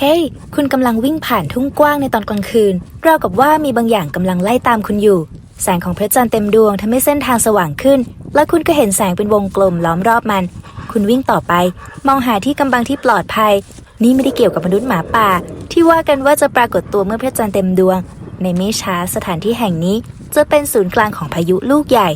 เฮ้ยคุณกำลังวิ่งผ่านทุ่งกว้างในตอนกลางคืน ราวกับว่ามีบางอย่างกำลังไล่ตามคุณอยู่ แสงของพระจันทร์เต็มดวงทำให้เส้นทางสว่างขึ้น และคุณก็เห็นแสงเป็นวงกลมล้อมรอบมัน คุณวิ่งต่อไป มองหาที่กำบังที่ปลอดภัย นี่ไม่ได้เกี่ยวกับมนุษย์หมาป่า ที่ว่ากันว่าจะปรากฏตัวเมื่อพระจันทร์เต็มดวง ในไม่ช้าสถานที่แห่งนี้ จะเป็นศูนย์กลางของพายุลูกใหญ่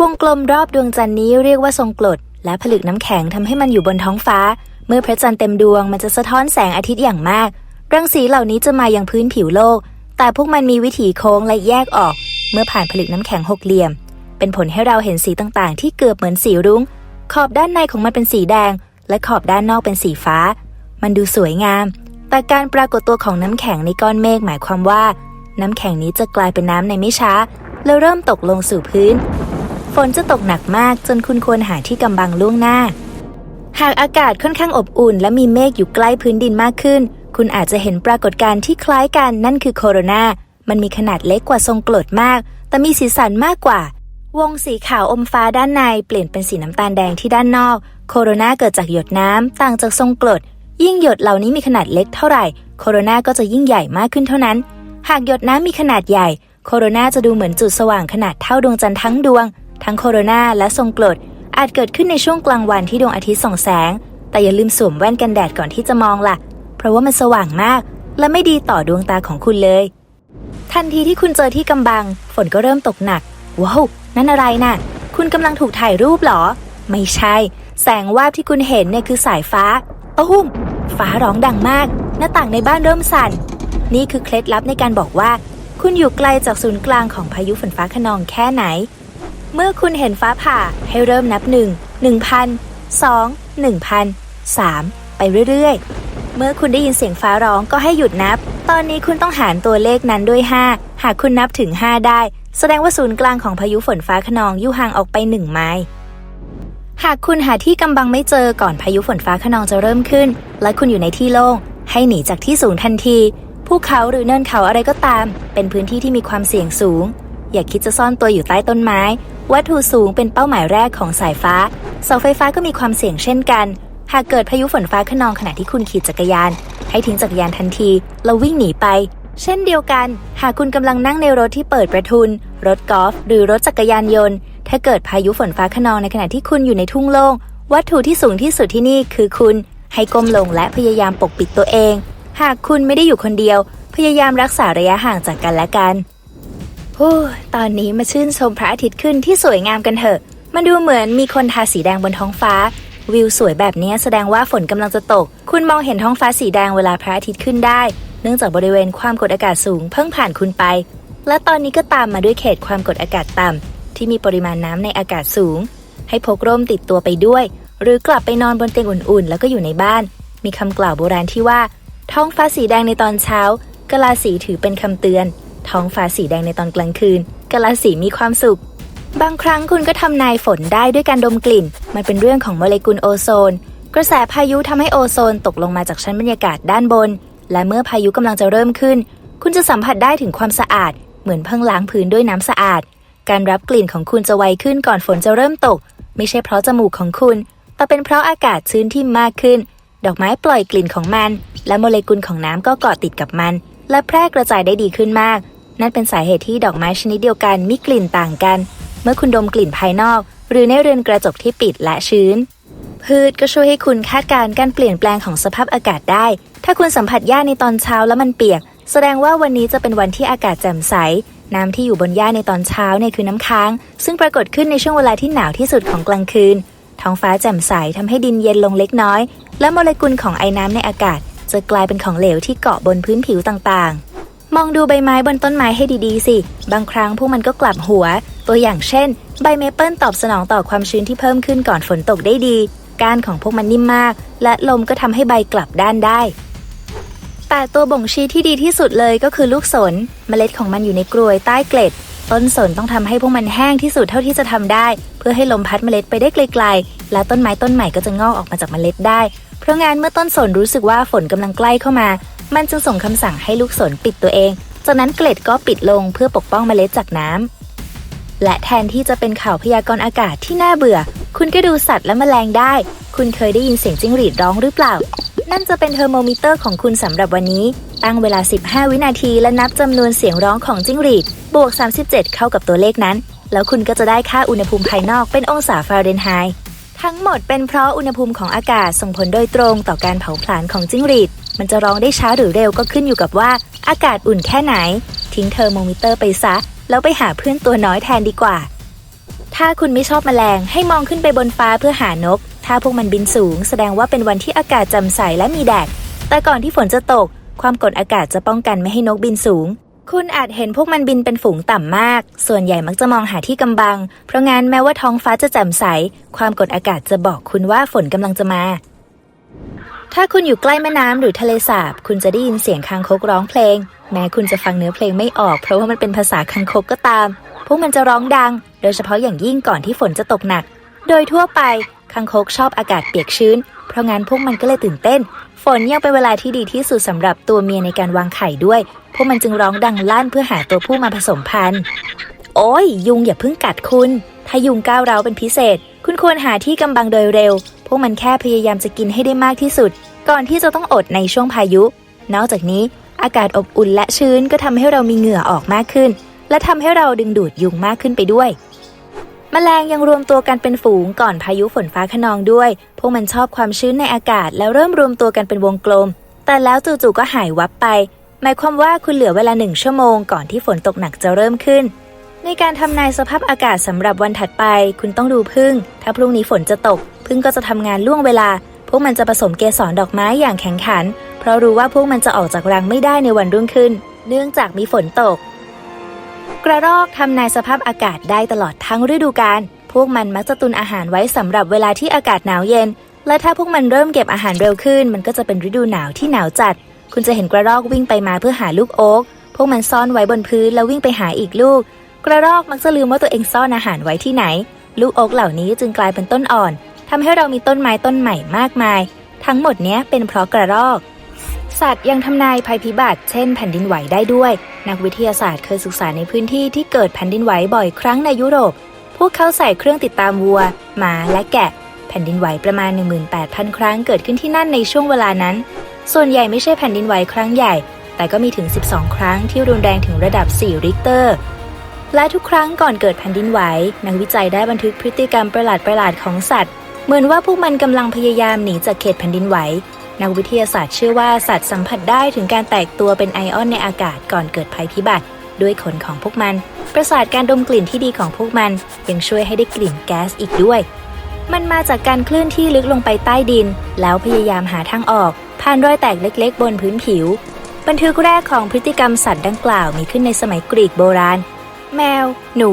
วงกลมรอบดวงจันทร์นี้เรียกว่าทรงกรดและผลึกน้ำแข็งทำให้มันอยู่บนท้องฟ้า เมื่อพระจันทร์เต็มดวงมันจะสะท้อนแสงอาทิตย์อย่างมาก รังสีเหล่านี้จะมายังพื้นผิวโลก แต่พวกมันมีวิถีโค้งและแยกออก เมื่อผ่านผลึกน้ำแข็งหกเหลี่ยม เป็นผลให้เราเห็นสีต่างๆ ที่เกือบเหมือนสีรุง้ง ขอบด้านในของมันเป็นสีแดง และขอบด้านนอกเป็นสีฟ้า มันดูสวยงาม แต่การปรากฏตัวของน้ำแข็งในก้อนเมฆหมายความว่า น้ำแข็งนี้จะกลายเป็นน้ำในไม่ช้า แล้วเริ่มตกลงสู่พื้น ฝนจะตกหนักมากจนคุณควรหาที่กำบังล่วงหน้า หากอากาศค่อนข้างอบอุ่น และมีเมฆอยู่ใกล้พื้นดินมากขึ้น คุณอาจจะเห็นปรากฏการณ์ที่คล้ายกันนั่นคือโคโรนา มันมีขนาดเล็กกว่าทรงกรดมาก แต่มีสีสันมากกว่า วงสีขาวอมฟ้าด้านในเปลี่ยนเป็นสีน้ำตาลแดงที่ด้านนอก โคโรนาเกิดจากหยดน้ำต่างจากทรงกรด ยิ่งหยดเหล่านี้มีขนาดเล็กเท่าไหร่ โคโรนาก็จะยิ่งใหญ่มากขึ้นเท่านั้น หากหยดน้ำมีขนาดใหญ่ โคโรนาจะดูเหมือนจุดสว่างขนาดเท่าดวงจันทร์ทั้งดวง ทั้งโคโรนาและทรงกรด อาจเกิดขึ้นในช่วงกลางวันที่ดวงอาทิตย์ส่องแสง แต่อย่าลืมสวมแว่นกันแดดก่อนที่จะมองล่ะ เพราะว่ามันสว่างมาก และไม่ดีต่อดวงตาของคุณเลย ทันทีที่คุณเจอที่กำบัง ฝนก็เริ่มตกหนัก ว้าว นั่นอะไรน่ะ คุณกำลังถูกถ่ายรูปหรอ ไม่ใช่ แสงวาบที่คุณเห็นเนี่ยคือสายฟ้าตุ้ม ฟ้าร้องดังมาก หน้าต่างในบ้านเริ่มสั่น นี่คือเคล็ดลับในการบอกว่า คุณอยู่ไกลจากศูนย์กลางของพายุฝนฟ้าขนองแค่ไหน เมื่อคุณเห็นฟ้าผ่าให้เริ่มนับหนึ่งหนึ่งพันสองหนึ่งพันสามไปเรื่อยๆ เมื่อคุณได้ยินเสียงฟ้าร้องก็ให้หยุดนับ ตอนนี้คุณต้องหารตัวเลขนั้นด้วย 5 หากคุณนับถึง 5 ได้ แสดงว่าศูนย์กลางของพายุฝนฟ้าขนองอยู่ห่างออกไป 1 ไมล์ หากคุณหาที่กำบังไม่เจอก่อนพายุฝนฟ้าขนองจะเริ่มขึ้น และคุณอยู่ในที่โล่ง ให้หนีจากที่สูงทันที ภูเขาหรือเนินเขาอะไรก็ตาม เป็นพื้นที่ที่มีความเสี่ยงสูง อย่าคิดจะซ่อนตัวอยู่ใต้ต้นไม้ วัตถุสูงเป็นเป้าหมายแรกของสายฟ้า เสาไฟฟ้าก็มีความเสี่ยงเช่นกัน หากเกิดพายุฝนฟ้าขนองขณะที่คุณขี่จักรยาน ให้ทิ้งจักรยานทันทีแล้ววิ่งหนีไป เช่นเดียวกัน หากคุณกำลังนั่งในรถที่เปิดประทุน รถกอล์ฟหรือรถจักรยานยนต์ ถ้าเกิดพายุฝนฟ้าขนองในขณะที่คุณอยู่ในทุ่งโล่ง วัตถุที่สูงที่สุดที่นี่คือคุณ ให้ก้มลงและพยายามปกปิดตัวเอง หากคุณไม่ได้อยู่คนเดียว พยายามรักษาระยะห่างจากกันและกัน โอ้ตอนนี้มาชื่นชมพระอาทิตย์ขึ้นที่สวยงามกันเถอะ มันดูเหมือนมีคนทาสีแดงบนท้องฟ้า วิวสวยแบบนี้แสดงว่าฝนกำลังจะตก คุณมองเห็นท้องฟ้าสีแดงเวลาพระอาทิตย์ขึ้นได้ เนื่องจากบริเวณความกดอากาศสูงเพิ่งผ่านคุณไป และตอนนี้ก็ตามมาด้วยเขตความกดอากาศต่ำที่มีปริมาณน้ำในอากาศสูง ให้พกร่มติดตัวไปด้วย หรือกลับไปนอนบนเตียงอุ่นๆ แล้วก็อยู่ในบ้าน มีคำกล่าวโบราณที่ว่า ท้องฟ้าสีแดงในตอนเช้ากะลาสีถือเป็นคำเตือน ท้องฟ้าสีแดงในตอนกลางคืนกะลาสีมีความสุข บางครั้งคุณก็ทำนายฝนได้ด้วยการดมกลิ่น มันเป็นเรื่องของโมเลกุลโอโซน กระแสพายุทำให้โอโซนตกลงมาจากชั้นบรรยากาศด้านบน และเมื่อพายุกำลังจะเริ่มขึ้น คุณจะสัมผัสได้ถึงความสะอาด เหมือนเพิ่งล้างพื้นด้วยน้ำสะอาด การรับกลิ่นของคุณจะไวขึ้นก่อนฝนจะเริ่มตก ไม่ใช่เพราะจมูกของคุณ แต่เป็นเพราะอากาศชื้นที่มากขึ้น ดอกไม้ปล่อยกลิ่นของมัน และโมเลกุลของน้ำก็เกาะติดกับมัน และแพร่กระจายได้ดีขึ้นมาก นั่นเป็นสาเหตุที่ดอกไม้ชนิดเดียวกันมีกลิ่นต่างกัน เมื่อคุณดมกลิ่นภายนอก หรือในเรือนกระจกที่ปิดและชื้น พืชก็ช่วยให้คุณคาดการณ์การเปลี่ยนแปลงของสภาพอากาศได้ ถ้าคุณสัมผัสหญ้าในตอนเช้าแล้วมันเปียก แสดงว่าวันนี้จะเป็นวันที่อากาศแจ่มใส น้ำที่อยู่บนหญ้าในตอนเช้าเนี่ยคือน้ำค้าง ซึ่งปรากฏขึ้นในช่วงเวลาที่หนาวที่สุดของกลางคืน ท้องฟ้าแจ่มใสทำให้ดินเย็นลงเล็กน้อย และโมเลกุลของไอ้น้ำในอากาศ จะกลายเป็นของเหลวที่เกาะบนพื้นผิวต่างๆ มองดูใบไม้บนต้นไม้ให้ดีๆ สิ บางครั้งพวกมันก็กลับหัว ตัวอย่างเช่น ใบเมเปิลตอบสนองต่อความชื้นที่เพิ่มขึ้นก่อนฝนตกได้ดี ก้านของพวกมันนิ่มมาก และลมก็ทำให้ใบกลับด้านได้ แต่ตัวบ่งชี้ที่ดีที่สุดเลยก็คือลูกสน เมล็ดของมันอยู่ในกรวยใต้เกล็ด ต้นสนต้องทำให้พวกมันแห้งที่สุดเท่าที่จะทำได้ เพื่อให้ลมพัดเมล็ดไปได้ไกลๆ และต้นไม้ต้นใหม่ก็จะงอกออกมาจากเมล็ดได้ เพราะงั้นเมื่อต้นสนรู้สึกว่าฝนกำลังใกล้เข้ามา มันจึงส่งคำสั่งให้ลูกสนปิดตัวเอง จากนั้นเกล็ดก็ปิดลงเพื่อปกป้องเมล็ดจากน้ำ และแทนที่จะเป็นข่าวพยากรณ์อากาศที่น่าเบื่อ คุณก็ดูสัตว์และแมลงได้ คุณเคยได้ยินเสียงจิ้งหรีดร้องหรือเปล่า นั่นจะเป็นเทอร์โมมิเตอร์ของคุณสำหรับวันนี้ ตั้งเวลา 15 วินาทีและนับจำนวนเสียงร้องของจิ้งหรีด บวก 37 เข้ากับตัวเลขนั้น แล้วคุณก็จะได้ค่าอุณหภูมิภายนอกเป็นองศาฟาเรนไฮต์ ทั้งหมดเป็นเพราะอุณหภูมิของอากาศส่งผลโดยตรงต่อการเผาผลาญของจิ้งหรีด มันจะร้องได้ช้าหรือเร็วก็ขึ้นอยู่กับว่าอากาศอุ่นแค่ไหน ทิ้งเทอร์โมมิเตอร์ไปซะ แล้วไปหาเพื่อนตัวน้อยแทนดีกว่า ถ้าคุณไม่ชอบแมลงให้มองขึ้นไปบนฟ้าเพื่อหานก ถ้าพวกมันบินสูง แสดงว่าเป็นวันที่อากาศแจำใสและมีแดด แต่ก่อนที่ฝนจะตก ความกดอากาศจะป้องกันไม่ให้นกบินสูง คุณอาจเห็นพวกมันบินเป็นฝูงต่ำมาก ส่วนใหญ่มักจะมองหาที่กำบัง เพราะงั้นแม้ว่าท้องฟ้าจะแจ่มใส ความกดอากาศจะบอกคุณว่าฝนกำลังจะมา ถ้าคุณอยู่ใกล้แม่น้ำหรือทะเลสาบ คุณจะได้ยินเสียงคางคกร้องเพลง แม้คุณจะฟังเนื้อเพลงไม่ออก เพราะว่ามันเป็นภาษาคางคกก็ตาม พวกมันจะร้องดัง โดยเฉพาะอย่างยิ่งก่อนที่ฝนจะตกหนัก โดยทั่วไปคางคกชอบอากาศเปียกชื้น เพราะงั้นพวกมันก็เลยตื่นเต้น ฝนยังเป็นเวลาที่ดีที่สุดสำหรับตัวเมียในการวางไข่ด้วย พวกมันจึงร้องดังลั่นเพื่อหาตัวผู้มาผสมพันธุ์ โอ้ย ยุงอย่าเพิ่งกัดคุณ ถ้ายุงก้าวเราเป็นพิเศษ คุณควรหาที่กำบังโดยเร็ว พวกมันแค่พยายามจะกินให้ได้มากที่สุด ก่อนที่จะต้องอดในช่วงพายุ นอกจากนี้ อากาศอบอุ่นและชื้นก็ทำให้เรามีเหงื่อออกมากขึ้น และทำให้เราดึงดูดยุงมากขึ้นไปด้วย แมลงยังรวมตัวกันเป็นฝูงก่อนพายุฝนฟ้าขนองด้วย พวกมันชอบความชื้นในอากาศ แล้วเริ่มรวมตัวกันเป็นวงกลม แต่แล้วจู่ๆก็หายวับไป หมายความว่าคุณเหลือเวลาหนึ่งชั่วโมงก่อนที่ฝนตกหนักจะเริ่มขึ้น ในการทำนายสภาพอากาศสำหรับวันถัดไป คุณต้องดูพึ่ง ถ้าพรุ่งนี้ฝนจะตก พึ่งก็จะทำงานล่วงเวลา พวกมันจะผสมเกสรดอกไม้อย่างแข็งขัน เพราะรู้ว่าพวกมันจะออกจากรังไม่ได้ในวันรุ่งขึ้น เนื่องจากมีฝนตก กระรอกทำนายสภาพอากาศได้ตลอดทั้งฤดูกาล พวกมันมักจะตุนอาหารไว้สำหรับเวลาที่อากาศหนาวเย็น และถ้าพวกมันเริ่มเก็บอาหารเร็วขึ้น มันก็จะเป็นฤดูหนาวที่หนาวจัด คุณจะเห็นกระรอกวิ่งไปมาเพื่อหาลูกโอ๊ก พวกมันซ่อนไว้บนพื้นแล้ววิ่งไปหาอีกลูก กระรอกมักจะลืมว่าตัวเองซ่อนอาหารไว้ที่ไหน ลูกโอ๊กเหล่านี้จึงกลายเป็นต้นอ่อนทำให้เรามีต้นไม้ต้นใหม่มากมาย ทั้งหมดนี้เป็นเพราะกระรอก สัตว์ยังทำนายภัยพิบัติ เช่นแผ่นดินไหวได้ด้วย นักวิทยาศาสตร์เคยศึกษาในพื้นที่ที่เกิดแผ่นดินไหวบ่อยครั้งในยุโรป พวกเขาใส่เครื่องติดตามวัวหมาและแกะ แผ่นดินไหวประมาณ 18,000 ครั้งเกิดขึ้นที่นั่นในช่วงเวลานั้น ส่วนใหญ่ไม่ใช่แผ่นดินไหวครั้งใหญ่ แต่ก็มีถึง 12 ครั้งที่รุนแรงถึงระดับ 4 ริกเตอร์และทุกครั้งก่อนเกิดแผ่นดินไหว นักวิจัยได้บันทึกพฤติกรรมประหลาดๆของสัตว์ เหมือนว่าพวกมันกำลังพยายามหนีจากเขตแผ่นดินไหว นักวิทยาศาสตร์เชื่อว่าสัตว์สัมผัสได้ถึงการแตกตัวเป็นไอออนในอากาศก่อนเกิดภัยพิบัติ ด้วยขนของพวกมัน ประสาทการดมกลิ่นที่ดีของพวกมัน ยังช่วยให้ได้กลิ่นแก๊สอีกด้วย มันมาจากการเคลื่อนที่ลึกลงไปใต้ดิน แล้วพยายามหาทางออก ผ่านรอยแตกเล็กๆ บนพื้นผิว บันทึกแรกของพฤติกรรมสัตว์ดังกล่าวมีขึ้นในสมัยกรีกโบราณ แมว หนู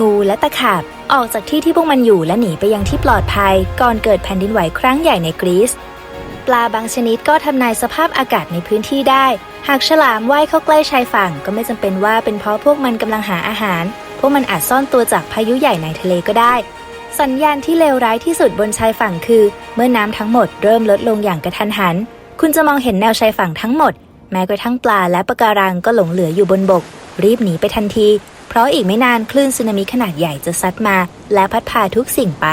งูและตะขาบออกจากที่ที่พวกมันอยู่และหนีไปยังที่ปลอดภัย ก่อนเกิดแผ่นดินไหวครั้งใหญ่ในกรีซ ปลาบางชนิดก็ทำนายสภาพอากาศในพื้นที่ได้ หากฉลามว่ายเข้าใกล้ชายฝั่งก็ไม่จำเป็นว่าเป็นเพราะพวกมันกำลังหาอาหาร พวกมันอาจซ่อนตัวจากพายุใหญ่ในทะเลก็ได้ สัญญาณที่เลวร้ายที่สุดบนชายฝั่งคือ เมื่อน้ำทั้งหมดเริ่มลดลงอย่างกระทันหัน คุณจะมองเห็นแนวชายฝั่งทั้งหมด แม้กระทั่งปลาและปะการังก็หลงเหลืออยู่บนบก รีบหนีไปทันที เพราะอีกไม่นานคลื่นสึนามิขนาดใหญ่จะซัดมา และพัดพาทุกสิ่งไป